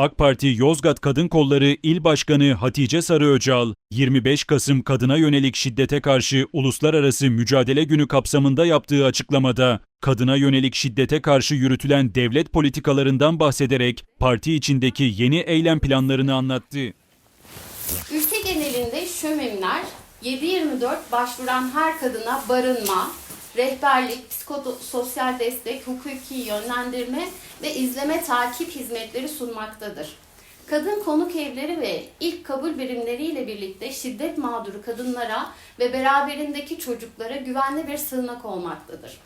AK Parti Yozgat Kadın Kolları İl Başkanı Hatice Sarıöcal, 25 Kasım kadına yönelik şiddete karşı Uluslararası Mücadele Günü kapsamında yaptığı açıklamada, kadına yönelik şiddete karşı yürütülen devlet politikalarından bahsederek parti içindeki yeni eylem planlarını anlattı. Ülke genelinde şömenler 7-24 başvuran her kadına barınma, rehberlik, psikososyal destek, hukuki yönlendirme ve izleme takip hizmetleri sunmaktadır. Kadın konuk evleri ve ilk kabul birimleriyle birlikte şiddet mağduru kadınlara ve beraberindeki çocuklara güvenli bir sığınak olmaktadır.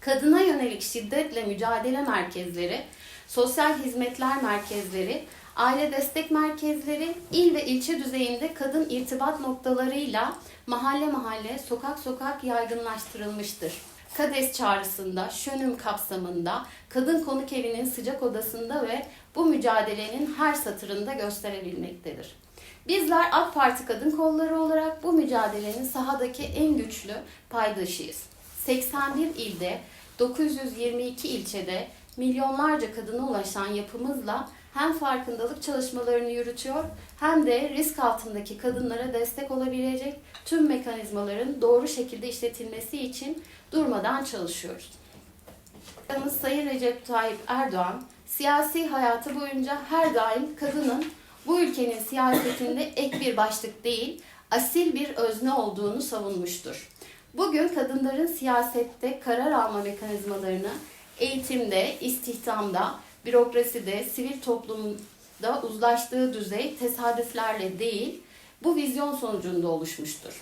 Kadına yönelik şiddetle mücadele merkezleri, sosyal hizmetler merkezleri, aile destek merkezleri, il ve ilçe düzeyinde kadın irtibat noktalarıyla mahalle mahalle, sokak sokak yaygınlaştırılmıştır. KADES çağrısında, şönüm kapsamında, kadın konuk evinin sıcak odasında ve bu mücadelenin her satırında gösterebilmektedir. Bizler AK Parti Kadın Kolları olarak bu mücadelenin sahadaki en güçlü paydaşıyız. 81 ilde, 922 ilçede milyonlarca kadına ulaşan yapımızla hem farkındalık çalışmalarını yürütüyor hem de risk altındaki kadınlara destek olabilecek tüm mekanizmaların doğru şekilde işletilmesi için durmadan çalışıyoruz. Başkanımız Sayın Recep Tayyip Erdoğan siyasi hayatı boyunca her daim kadının bu ülkenin siyasetinde ek bir başlık değil, asil bir özne olduğunu savunmuştur. Bugün kadınların siyasette karar alma mekanizmalarını eğitimde, istihdamda, bürokraside, sivil toplumda uzlaştığı düzey tesadüflerle değil, bu vizyon sonucunda oluşmuştur.